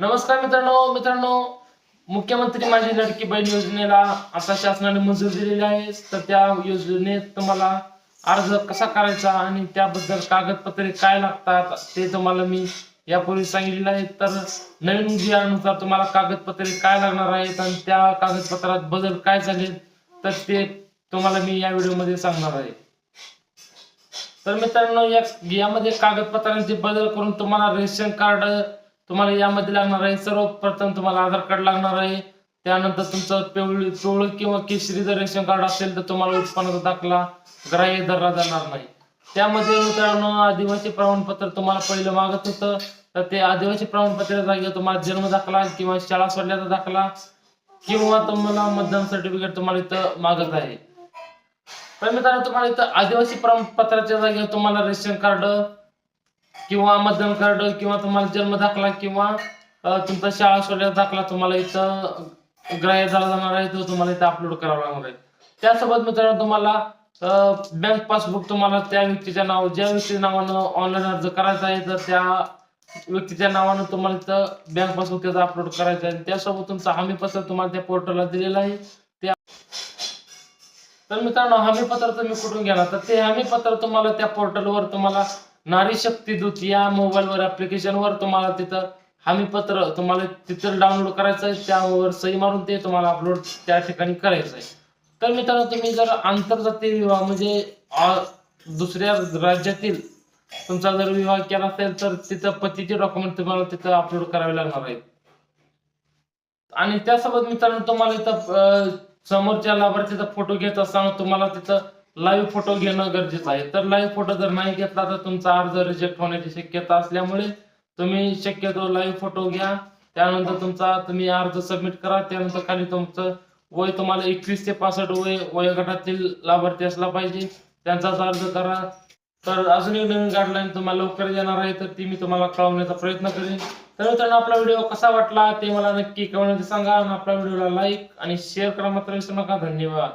नमस्कार मित्रांनो मित्रांनो मुख्यमंत्री माझी लडकी बहीण योजनेला आता शासनाने मंजूर दिलेली आहे. तर त्या योजनेत तुम्हाला अर्ज कसा करायचा आणि त्याबद्दल कागदपत्रे काय लागतात ते तुम्हाला मी यापूर्वी सांगितलेलं आहे. तर नवीन जियानुसार तुम्हाला कागदपत्रे काय लागणार आहेत आणि त्या कागदपत्रात बदल काय झाले तर ते तुम्हाला मी या व्हिडिओमध्ये सांगणार आहे. तर मित्रांनो या यामध्ये कागदपत्रांचे बदल करून तुम्हाला रेशन कार्ड तुम्हाला यामध्ये लागणार आहे सर्वप्रथम तुम्हाला आधार कार्ड लागणार आहे. त्यानंतर तुमचं पिवळी पिवळं किंवा केशरी जर रेशन कार्ड असेल तर तुम्हाला उत्पन्नाचा दाखला ग्राह्य धरला जाणार नाही. त्यामध्ये मित्रांनो आदिवासी प्रमाणपत्र तुम्हाला पहिलं मागत होतं. तर ते आदिवासी प्रमाणपत्र जागी तुम्हाला जन्म दाखला किंवा शाळा सोडल्याचा दाखला किंवा तुम्हाला मतदान सर्टिफिकेट तुम्हाला इथं मागत आहे. तर मित्रांनो तुम्हाला इथं आदिवासी प्रमाणपत्राच्या जागी तुम्हाला रेशन कार्ड किंवा मतदान कार्ड किंवा तुम्हाला जन्म दाखला किंवा तुमचा शाळा सोडल्याचा दाखला तुम्हाला इथं ग्राह्य झाला जाणार आहे तो तुम्हाला इथं अपलोड करावा लागणार आहे. त्यासोबत मित्रांनो तुम्हाला बँक पासबुक तुम्हाला त्या व्यक्तीच्या नाव ज्या व्यक्तीच्या नावानं ऑनलाईन अर्ज करायचा आहे तर त्या व्यक्तीच्या नावानं तुम्हाला इथं बँक पासबुक त्याचा अपलोड करायचा आहे. त्यासोबत तुमचं हमीपत्र तुम्हाला त्या पोर्टलला दिलेलं आहे. त्या तर मित्रांनो हमीपत्र तुम्ही कुठून घेणार? तर ते हमीपत्र तुम्हाला त्या पोर्टलवर तुम्हाला नारी शक्ती दूत या मोबाईलवर ऍप्लिकेशनवर तुम्हाला तिथं हमीपत्र तुम्हाला तिथं डाउनलोड करायचं आहे. त्यावर सही मारून ते तुम्हाला अपलोड त्या ठिकाणी करायचं आहे. तर मित्रांनो तुम्ही जर आंतरजातीय विवाह म्हणजे दुसऱ्या राज्यातील तुमचा जर विवाह केला असेल तर तिथं पतीचे डॉक्युमेंट तुम्हाला तिथं अपलोड करावे लागणार आहेत. आणि त्यासोबत मित्रांनो तुम्हाला इथं समोरच्या लाभार्थीचा फोटो घेत असताना तुम्हाला तिथं लाईव्ह फोटो घेणं गरजेचं आहे. तर लाईव्ह फोटो जर नाही घेतला तर तुमचा अर्ज रिजेक्ट होण्याची शक्यता असल्यामुळे तुम्ही शक्यतो लाईव्ह फोटो घ्या. त्यानंतर तुमचा तुम्ही अर्ज सबमिट करा. त्यानंतर खाली तुमचं वय तुम्हाला एकवीस ते पासष्ट वय वयोगटातील लाभार्थी असला पाहिजे. त्यांचाच अर्ज करा. तर अजून एक नवीन गाईडलाईन तुम्हाला लवकर येणार आहे तर ती मी तुम्हाला कळवण्याचा प्रयत्न करेन. तर मित्रांनो आपला व्हिडिओ कसा वाटला ते मला नक्की कळवण्यात सांगा आणि आपल्या व्हिडिओला लाईक आणि शेअर करा. मात्र विसरू नका. धन्यवाद.